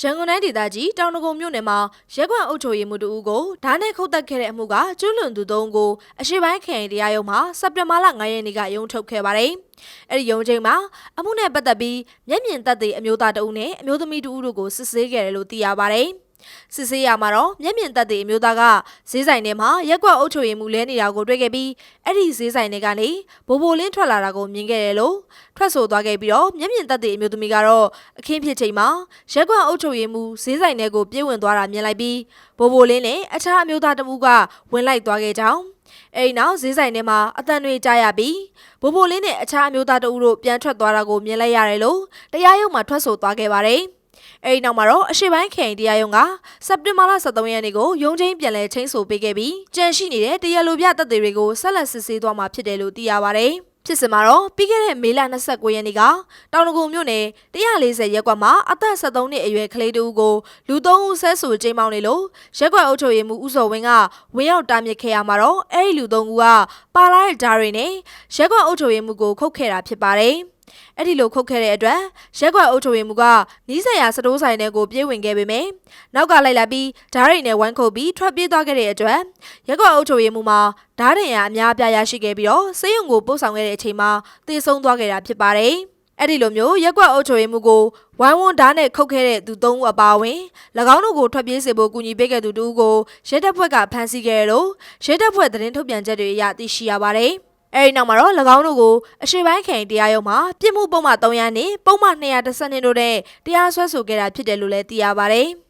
ရန်ကုန်တိုင်းဒေသကြီးတောင်တကုံမြို့နယ်မှာရက်ကွက်အုပ်ချုပ်ရေးမှူးတဦးကိုဓာတ်နဲ့ခုတ်တက်ခဲ့တဲ့အမှုကကျူးလွန်သူသုံးဦးကိုအရှိပိုင်းခရိုင်တရားရုံးမှာစက်တင်ဘာလ9ရက်နေ့ကရုံးထုတ်ခဲ့ပါတယ်။အဲဒီရုံးချိန်မှာအမှုနဲ့ပတ်သက်ပြီးမျက်မြင်သက်သေအမျိုးသားတဦးနဲ့အမျိုးသမီးတဦးတို့ကိုစစ်ဆေးခဲ့တယ်လို့သိရပါတယ်။ စစ်ဆေးရမှာတော့မျက်မြင်သက်သေအမျိုးသားကဈေးဆိုင်ထဲမှာရက်ကွက်အုပ်ချုပ်ရေးမှူးလဲနေတာကိုတွေ့ခဲ့ပြီးအဲ့ဒီဈေးဆိုင်ထဲကနေဘိုးဘိုလင်းထွက်လာတာကိုမြင်ခဲ့တယ်လို့ထွက်ဆိုသွားခဲ့ပြီးတော့မျက်မြင်သက်သေအမျိုးသမီးကတော့အခင်းဖြစ်ချိန်မှာရက်ကွက်အုပ်ချုပ်ရေးမှူးဈေးဆိုင်ထဲကိုပြေးဝင်သွားတာမြင်လိုက်ပြီးဘိုးဘိုလင်းနဲ့အခြားအမျိုးသားတမှုကဝင်လိုက်သွားခဲ့ကြောင်းအဲ့ဒီနောက်ဈေးဆိုင်ထဲမှာအတန်တွေကြားရပြီးဘိုးဘိုလင်းနဲ့အခြားအမျိုးသားတဦးတို့ပြန်ထွက်သွားတာကိုမြင်လိုက်ရတယ်လို့တရားရုံးမှာထွက်ဆိုသွားခဲ့ပါတယ်။ အဲဒီနောက်မှာတော့အရှိပိုင်းခရိုင်တရားရုံးကစက်တင်ဘာလ23ရက်နေ့ကိုရုံးချင်းပြန်လည်ချင်းဆိုပေးခဲ့ပြီးကြန့်ရှိနေတဲ့တရားလိုပြတပ်တွေတွေကိုဆက်လက်စစ်ဆေးသွားမှာဖြစ်တယ်လို့သိရပါတယ်။ဖြစ်စင်မှာတော့ပြီးခဲ့တဲ့မေလ29ရက်နေ့ကတောင်တကုံမြို့နယ်140ရက်ကွက်မှာအသက်73နှစ်အရွယ်ကလေးတူကိုလူ3ဦးဆဲဆူကျိမ်းမောင်းနေလို့ရက်ကွက်အုပ်ချုပ်ရေးမှူးဦးစောဝင်းကဝင်းရောက်တားမြစ်ခဲ့ရမှာတော့အဲဒီလူ3ဦးကပါလာတဲ့ဓာတ်တွေနဲ့ရက်ကွက်အုပ်ချုပ်ရေးမှူးကိုခုတ်ခဲ့တာဖြစ်ပါတယ်။ အဲ့ဒီလိုခုတ်ခဲ့တဲ့အတွက်ရက်ကွက်အုပ်ချုပ်ရေးမှူးကနီးစပ်ရာစတိုးဆိုင်တွေကိုပြေးဝင်ခဲ့ပေမယ့်နောက်ကလိုက်လာပြီးဓားရိန်နဲ့ဝိုင်းခုတ်ပြီးထွက်ပြေးသွားခဲ့တဲ့အတွက်ရက်ကွက်အုပ်ချုပ်ရေးမှူးမှာဓားရင်ရအများအပြားရရှိခဲ့ပြီးတော့စေယုံကိုပို့ဆောင်ခဲ့တဲ့အချိန်မှာတေဆုံးသွားခဲ့တာဖြစ်ပါတယ်အဲ့ဒီလိုမျိုးရက်ကွက်အုပ်ချုပ်ရေးမှုကိုဝိုင်းဝန်းဓာတ်နဲ့ခုတ်ခဲ့တဲ့သူသုံးဦးအပါအဝင်၎င်းတို့ကိုထွက်ပြေးစေဖို့ကူညီပေးခဲ့သူတူကိုရဲတပ်ဖွဲ့ကဖမ်းဆီးခဲ့ရလို့ရဲတပ်ဖွဲ့သတင်းထုတ်ပြန်ချက်တွေအရသိရှိရပါတယ်။ အဲဒီနောက်မှာတော့၎င်းတို့ကိုအရှိပိုင်းခိုင်တရားရုံးမှာပြစ်မှုပုံမှန်300နဲ့ပုံမှန်212တို့နဲ့တရားစွဲဆိုခဲ့တာဖြစ်တယ်လို့လည်းသိရပါတယ်။